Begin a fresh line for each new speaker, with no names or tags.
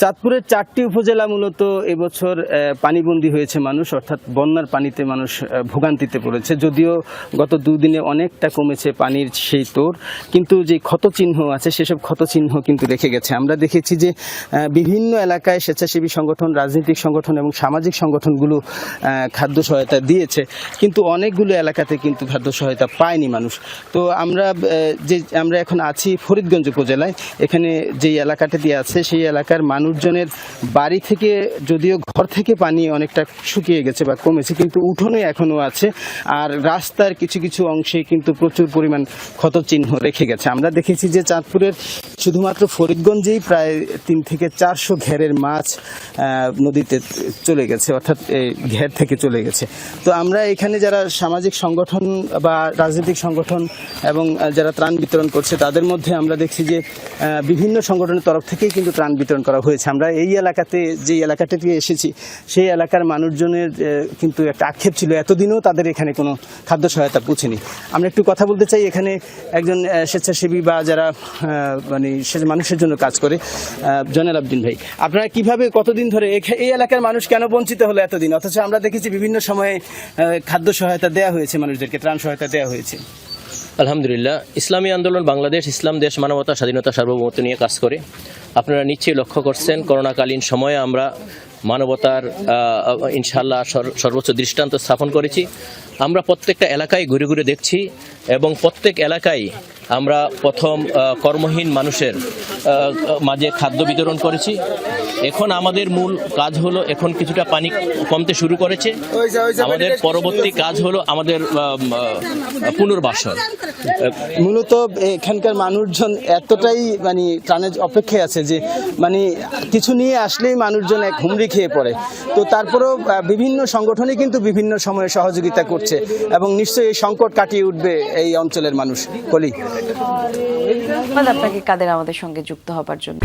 চাঁদপুরের চারটি উপজেলা মূলত এবছর পানিবন্দী হয়েছে মানুষ, অর্থাৎ বন্যার পানিতে মানুষ ভোগান্তিতে পড়েছে। যদিও গত দুদিনে অনেকটা কমেছে পানির সেই তোর, কিন্তু যে ক্ষত চিহ্ন আছে, সেসব ক্ষত চিহ্ন কিন্তু রেখে গেছে। আমরা দেখেছি যে বিভিন্ন এলাকায় স্বেচ্ছাসেবী সংগঠন, রাজনৈতিক সংগঠন এবং সামাজিক সংগঠনগুলো খাদ্য সহায়তা দিয়েছে, কিন্তু অনেকগুলো এলাকাতে কিন্তু খাদ্য সহায়তা পায়নি মানুষ। তো আমরা যে আমরা এখন আছি ফরিদগঞ্জ উপজেলায়। এখানে যেই এলাকাটা দিয়ে আছে, সেই এলাকার মানুষজনের বাড়ি থেকে যদিও ঘর থেকে পানি অনেকটা শুকিয়ে গেছে বা কমেছে, কিন্তু উঠোনে এখনও আছে। আর রাস্তার কিছু কিছু অংশে কিন্তু প্রচুর পরিমাণ ক্ষত চিহ্ন রেখে গেছে। আমরা দেখেছি যে চাঁদপুরের শুধুমাত্র ফরিদগঞ্জেই প্রায় তিন থেকে চারশো ঘেরের মাছ নদীতে চলে গেছে, অর্থাৎ ঘের থেকে চলে গেছে। তো আমরা এখানে যারা সামাজিক সংগঠন বা রাজনৈতিক সংগঠন এবং যারা ত্রাণ বিতরণ করছে, তাদের মধ্যে আমরা দেখছি যে বিভিন্ন সংগঠনের তরফ থেকেই কিন্তু ত্রাণ বিতরণ করা হয়েছে। আমরা এই এলাকাতে যে এলাকাতে দিয়ে এসেছি, সেই এলাকার মানুষজনের কিন্তু একটা আক্ষেপ ছিল। এতদিনও তাদের এখানে কোনো খাদ্য সহায়তা পৌঁছেনি। আমরা একটু কথা বলতে চাই, এখানে একজন স্বেচ্ছাসেবী বা যারা মানে সে মানুষের জন্য কাজ করে জয়নাল আবদিন ভাই। আপনারা কীভাবে কতদিন ধরে এই এলাকার মানুষ কেন বঞ্চিত হলো এতদিন? অথচ আমরা দেখেছি বিভিন্ন সময়ে খাদ্য সহায়তা দেওয়া হয়েছে মানুষদেরকে, ত্রাণ সহায়তা দেওয়া হয়েছে।
আলহামদুলিল্লাহ, ইসলামী আন্দোলন বাংলাদেশ, ইসলাম দেশ মানবতা, স্বাধীনতা, সার্বভৌমত্ব নিয়ে কাজ করে। আপনারা নিশ্চয়ই লক্ষ্য করছেন, করোনাকালীন সময়ে আমরা মানবতার ইনশাল্লাহ সর্বোচ্চ দৃষ্টান্ত স্থাপন করেছি। আমরা প্রত্যেকটা এলাকায় ঘুরে ঘুরে দেখছি এবং প্রত্যেক এলাকায় আমরা প্রথম কর্মহীন মানুষের মাঝে খাদ্য বিতরণ করেছি। এখন আমাদের মূল কাজ হলো এখন কিছুটা পানি কমতে শুরু করেছে। আমাদের পরবর্তী কাজ হলো আমাদের পুনর্বাসন।
মূলত এখানকার মানুষজন এতটাই মানে ত্রাণের অপেক্ষায় আছে যে মানে কিছু নিয়ে আসলেই মানুষজন এক হুমড়ি খেয়ে পড়ে। তো তারপরেও বিভিন্ন সংগঠনই কিন্তু বিভিন্ন সময়ে সহযোগিতা করছে এবং নিশ্চয়ই এই সংকট কাটিয়ে উঠবে এই অঞ্চলের মানুষ। বলি
ধন্যবাদ আপনাকে কাদের আমাদের সঙ্গে যুক্ত হবার জন্য?